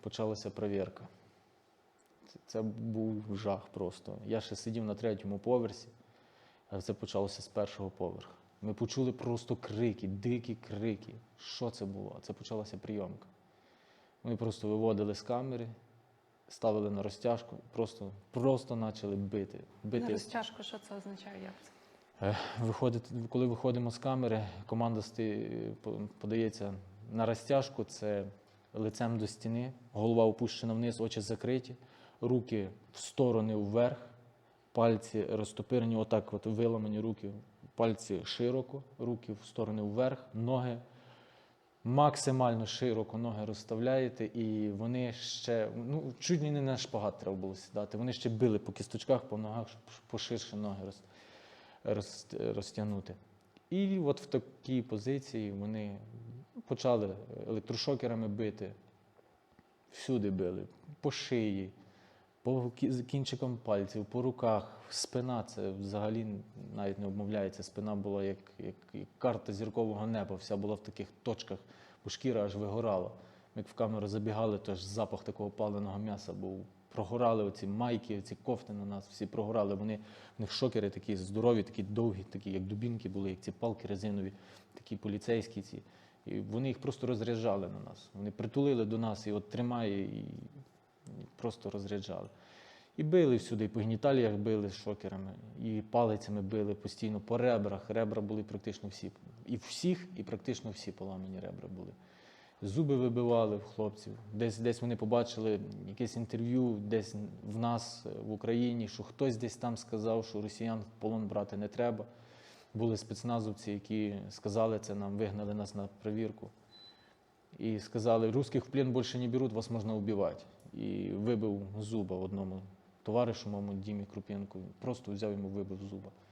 почалася перевірка. Це, це був жах просто. Я ще сидів на третьому поверсі, а це почалося з першого поверху. Ми почули просто крики, дикі крики. Що це було? Це почалася прийомка. Ми просто виводили з камери, ставили на розтяжку, просто, просто почали бити. На розтяжку, що це означає? Як це? Е, Виходить, коли виходимо з камери, команда подається на розтяжку, це лицем до стіни, голова опущена вниз, очі закриті, руки в сторони вверх, пальці розтопирені, отак от виламані руки, пальці широко, руки в сторони вверх, ноги максимально широко ноги розставляєте, і вони ще ну, чуть не на шпагат треба було сідати. Вони ще били по кісточках, по ногах, щоб поширше ноги роз, роз, розтягнути. І от в такій позиції вони почали електрошокерами бити, всюди били, по шиї, по кі- кінчикам пальців, по руках. Спина це взагалі навіть не обмовляється. Спина була як, як, як карта зіркового неба, вся була в таких точках, бо шкіра аж вигорала. Як в камеру забігали, то ж запах такого паленого м'яса був. Прогорали оці майки, оці кофти на нас, всі прогорали. Вони, в них шокери такі здорові, такі довгі, такі, як дубінки були, як ці палки резинові, такі поліцейські ці. І вони їх просто розряджали на нас. Вони притулили до нас і от тримає, і просто розряджали. І били всюди, і по геніталіях били шокерами, і палицями били постійно по ребрах. Ребра були практично всі. І всіх, і практично всі поламані ребра були. Зуби вибивали в хлопців. Десь, десь вони побачили якесь інтерв'ю, десь в нас е, в Україні, що хтось десь там сказав, що росіян в полон брати не треба. Були спецназовці, які сказали це нам, вигнали нас на перевірку. І сказали, русських в плен більше не беруть, вас можна вбивати. І вибив зуба одному товаришу, моєму Дімі Крупенку. Просто взяв йому вибив зуба.